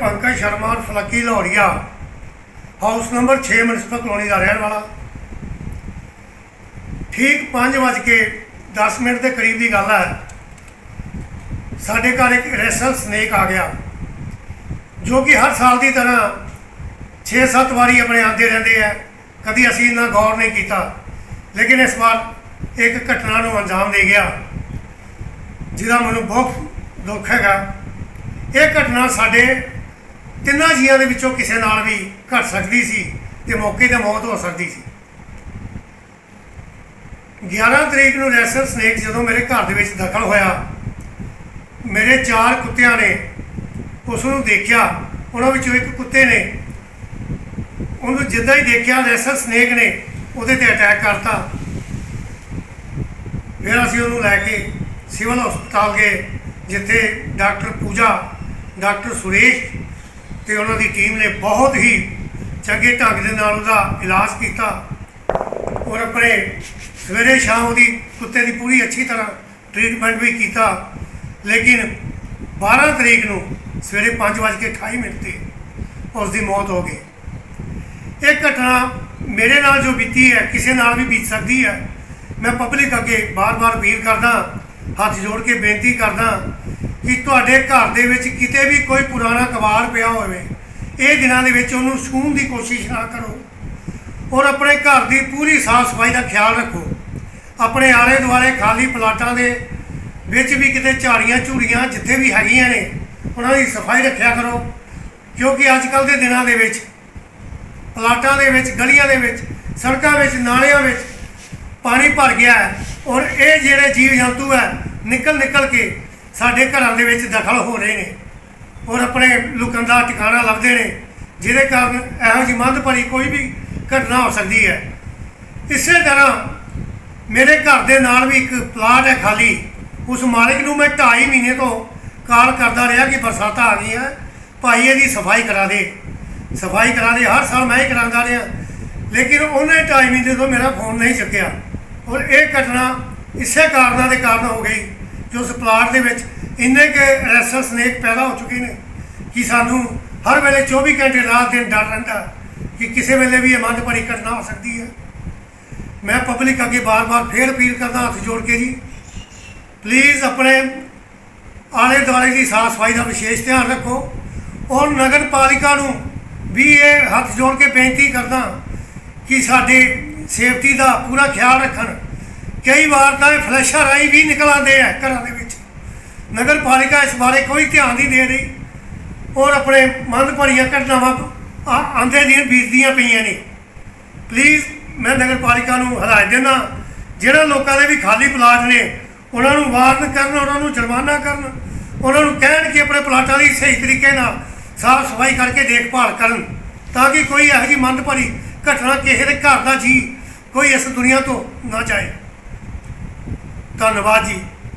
Pankaj Sharma ਫਲੱਕੀ Lahoria house number 6 municipal colony ਦਾ ਰਹਿਣ ਵਾਲਾ। ਠੀਕ 5 ਵਜ ਕੇ 10 ਮਿੰਟ ਦੇ ਕਰੀਬ ਦੀ ਗੱਲ ਹੈ। ਸਾਡੇ ਘਰ ਇੱਕ ਰੈਸਲ ਸਨੇਕ ਆ ਗਿਆ, ਜੋ ਕਿ ਹਰ ਸਾਲ ਦੀ ਤਰ੍ਹਾਂ 6-7 ਵਾਰੀ ਆਪਣੇ ਆਉਂਦੇ ਰਹਿੰਦੇ ਆ। ਕਦੀ ਅਸੀਂ ਇਹਨਾਂ ਗੌਰ ਨਹੀਂ ਕੀਤਾ, ਲੇਕਿਨ ਇਸ ਵਾਰ ਇੱਕ ਘਟਨਾ ਨੂੰ ਅੰਜਾਮ ਦੇ ਗਿਆ, ਜਿਹਦਾ ਮੈਨੂੰ ਬਹੁਤ ਦੁੱਖ ਹੈਗਾ। ਇਹ ਘਟਨਾ ਸਾਡੇ ਤਿੰਨਾਂ ਜੀਆਂ ਦੇ ਵਿੱਚੋਂ ਕਿਸੇ ਨਾਲ ਵੀ ਘਟ ਸਕਦੀ ਸੀ ਤੇ ਮੌਕੇ ਤੇ ਮੌਤ ਹੋ ਸਕਦੀ ਸੀ। 11 ਤਰੀਕ ਨੂੰ ਰੈਸਲ ਸਨੇਕ ਜਦੋਂ ਮੇਰੇ ਘਰ ਦੇ ਵਿੱਚ ਦਖਲ ਹੋਇਆ, ਮੇਰੇ ਚਾਰ ਕੁੱਤਿਆਂ ਨੇ ਉਸ ਨੂੰ ਦੇਖਿਆ, ਉਹਨਾਂ ਵਿੱਚੋਂ ਇੱਕ ਕੁੱਤੇ ਨੇ, ਉਹਨੂੰ ਜਿੱਦਾਂ ਹੀ ਦੇਖਿਆ ਰੈਸਲ ਸਨੇਕ ਨੇ ਉਹਦੇ ਤੇ ਅਟੈਕ ਕਰਤਾ। ਫਿਰ ਅਸੀਂ ਉਹਨੂੰ ਲੈ ਕੇ ਸਿਵਲ ਹਸਪਤਾਲ ਗਏ, ਜਿੱਥੇ ਡਾਕਟਰ ਪੂਜਾ, ਡਾਕਟਰ ਸੁਰੇਸ਼ ਤੇ ਉਹਨਾਂ ਦੀ ਟੀਮ ਨੇ ਬਹੁਤ ਹੀ ਚੰਗੇ ਢੰਗ ਦੇ ਨਾਲ ਉਹਦਾ ਇਲਾਜ ਕੀਤਾ ਔਰ ਆਪਣੇ ਸਵੇਰੇ ਸ਼ਾਮ ਉਹਦੀ ਕੁੱਤੇ ਦੀ ਪੂਰੀ ਅੱਛੀ ਤਰ੍ਹਾਂ ਟ੍ਰੀਟਮੈਂਟ ਵੀ ਕੀਤਾ। ਲੇਕਿਨ 12 ਤਰੀਕ ਨੂੰ ਸਵੇਰੇ 5:28 ਮਿੰਟ ਤੇ ਉਸ ਦੀ ਮੌਤ ਹੋ ਗਈ। ਇਹ ਘਟਨਾ ਮੇਰੇ ਨਾਲ ਜੋ ਬੀਤੀ ਹੈ, ਕਿਸੇ ਨਾਲ ਵੀ ਬੀਤ ਸਕਦੀ ਹੈ। ਮੈਂ ਪਬਲਿਕ ਅੱਗੇ ਬਾਰ-ਬਾਰ ਅਪੀਲ ਕਰਦਾ, ਹੱਥ ਜੋੜ ਕੇ ਬੇਨਤੀ ਕਰਦਾ ਕਿ ਤੁਹਾਡੇ ਘਰ ਦੇ ਵਿੱਚ ਕਿਤੇ ਵੀ ਕੋਈ ਪੁਰਾਣਾ ਕਬਾੜ ਪਿਆ ਹੋਵੇ। ਇਹ ਦਿਨਾਂ ਦੇ ਵਿੱਚ ਉਹਨੂੰ ਛੂਹਣ ਦੀ ਕੋਸ਼ਿਸ਼ ਨਾ ਕਰੋ ਔਰ ਆਪਣੇ ਘਰ ਦੀ ਪੂਰੀ ਸਾਫ਼ ਸਫ਼ਾਈ ਦਾ ਖਿਆਲ ਰੱਖੋ। ਆਪਣੇ ਆਲੇ ਦੁਆਲੇ ਖਾਲੀ ਪਲਾਟਾਂ ਦੇ ਵਿੱਚ ਵੀ ਕਿਤੇ ਝਾੜੀਆਂ ਝੂੜੀਆਂ ਜਿੱਥੇ ਵੀ ਹੈਗੀਆਂ ਨੇ, ਉਹਨਾਂ ਦੀ ਸਫ਼ਾਈ ਰੱਖਿਆ ਕਰੋ। ਕਿਉਂਕਿ ਅੱਜ ਕੱਲ ਦੇ ਦਿਨਾਂ ਦੇ ਵਿੱਚ ਪਲਾਟਾਂ ਦੇ ਵਿੱਚ, ਗਲੀਆਂ ਦੇ ਵਿੱਚ, ਸੜਕਾਂ ਵਿੱਚ, ਨਾਲਿਆਂ ਵਿੱਚ ਪਾਣੀ ਭਰ ਗਿਆ ਹੈ ਔਰ ਇਹ ਜਿਹੜੇ ਜੀਵ ਜੰਤੂ ਹੈ ਨਿਕਲ ਨਿਕਲ ਕੇ ਸਾਡੇ ਘਰਾਂ ਦੇ ਵਿੱਚ ਦਖਲ ਹੋ ਰਹੇ ਨੇ। ਔਰ ਆਪਣੇ ਲੁਕਣ ਦਾ ਟਿਕਾਣਾ ਲੱਭਦੇ ਨੇ, ਜਿਹਦੇ ਕਾਰਨ ਇਹੋ ਜਿਹੀ ਮੰਦ ਭਰੀ ਕੋਈ ਵੀ ਘਟਨਾ ਹੋ ਸਕਦੀ ਹੈ। ਇਸੇ ਤਰ੍ਹਾਂ ਮੇਰੇ ਘਰ ਦੇ ਨਾਲ ਵੀ ਇੱਕ ਪਲਾਟ ਹੈ ਖਾਲੀ। ਉਸ ਮਾਲਕ ਨੂੰ ਮੈਂ 2.5 ਮਹੀਨੇ ਤੋਂ ਕਾਲ ਕਰਦਾ ਰਿਹਾ ਕਿ ਬਰਸਾਤਾਂ ਆ ਗਈਆਂ, ਭਾਈ ਇਹਦੀ ਸਫ਼ਾਈ ਕਰਾ ਦੇ। ਸਫ਼ਾਈ ਕਰਾ ਦੇ, ਹਰ ਸਾਲ ਮੈਂ ਹੀ ਕਰਾਉਂਦਾ ਰਿਹਾ। ਲੇਕਿਨ ਉਹਨੇ ਟਾਈਮ ਮਹੀਨੇ ਤੋਂ ਮੇਰਾ ਫੋਨ ਨਹੀਂ ਚੁੱਕਿਆ। ਔਰ ਇਹ ਘਟਨਾ ਇਸੇ ਕਾਰਨਾਂ ਦੇ ਕਾਰਨ ਹੋ ਗਈ। ਕਿ ਉਸ ਪਲਾਟ ਦੇ ਵਿੱਚ ਇੰਨੇ ਕੇ ਰੈਸਲ ਸਨੇਕ ਪੈਦਾ ਹੋ ਚੁੱਕੇ ਨੇ ਕਿ ਸਾਨੂੰ ਹਰ ਵੇਲੇ 24 ਘੰਟੇ ਰਾਤ ਦਿਨ ਡਰ ਰਹਿੰਦਾ ਕਿ ਕਿਸੇ ਵੇਲੇ ਵੀ ਇਹ ਮੰਦ ਭਰੀ ਘਟਨਾ ਹੋ ਸਕਦੀ ਹੈ। ਮੈਂ ਪਬਲਿਕ ਅੱਗੇ ਬਾਰ-ਬਾਰ ਫੇਰ ਅਪੀਲ ਕਰਦਾ ਹੱਥ ਜੋੜ ਕੇ ਜੀ। ਪਲੀਜ਼ ਆਪਣੇ ਆਲੇ ਦੁਆਲੇ ਦੀ ਸਾਫ਼ ਸਫ਼ਾਈ ਦਾ ਵਿਸ਼ੇਸ਼ ਧਿਆਨ ਰੱਖੋ। ਔਰ ਨਗਰ ਪਾਲਿਕਾ ਨੂੰ ਵੀ ਇਹ ਹੱਥ ਜੋੜ ਕੇ ਬੇਨਤੀ ਕਰਦਾ ਕਿ ਸਾਡੇ ਸੇਫਟੀ ਦਾ ਪੂਰਾ ਖਿਆਲ ਰੱਖਣ। ਕਈ ਵਾਰ ਤਾਂ ਇਹ ਫਲੈਸ਼ਾਂ ਰਾਹੀਂ ਵੀ ਨਿਕਲ ਆਉਂਦੇ ਆ ਘਰਾਂ ਦੇ ਵਿੱਚ। ਨਗਰ ਪਾਲਿਕਾ ਇਸ ਬਾਰੇ ਕੋਈ ਧਿਆਨ ਨਹੀਂ ਦੇ ਰਹੀ। ਔਰ ਆਪਣੇ ਮਨ ਭਰੀਆਂ ਘਟਨਾਵਾਂ ਆ- ਆਉਂਦੇ ਦੀਆਂ ਬੀਜਦੀਆਂ ਪਈਆਂ ਨੇ। ਪਲੀਜ਼ ਮੈਂ ਨਗਰ ਪਾਲਿਕਾ ਨੂੰ ਹਦਾਇਤ ਦਿੰਦਾ, ਜਿਹੜਾ ਲੋਕਾਂ ਦੇ ਵੀ ਖਾਲੀ ਪਲਾਟ ਨੇ, ਉਹਨਾਂ ਨੂੰ ਵਾਰਨ ਕਰਨ, ਉਹਨਾਂ ਨੂੰ ਜੁਰਮਾਨਾ ਕਰਨ, ਉਹਨਾਂ ਨੂੰ ਕਹਿਣ ਕਿ ਆਪਣੇ ਪਲਾਟਾਂ ਦੀ ਸਹੀ ਤਰੀਕੇ ਨਾਲ ਸਾਫ਼ ਸਫ਼ਾਈ ਕਰਕੇ ਦੇਖਭਾਲ ਕਰਨ, ਤਾਂ ਕਿ ਕੋਈ ਇਹੋ ਜਿਹੀ ਮੰਦਭਰੀ ਘਟਨਾ ਕਿਸੇ ਦੇ ਘਰ ਦਾ ਜੀ ਕੋਈ ਇਸ ਦੁਨੀਆ ਤੋਂ ਨਾ ਜਾਏ। ਧੰਨਵਾਦ ਜੀ।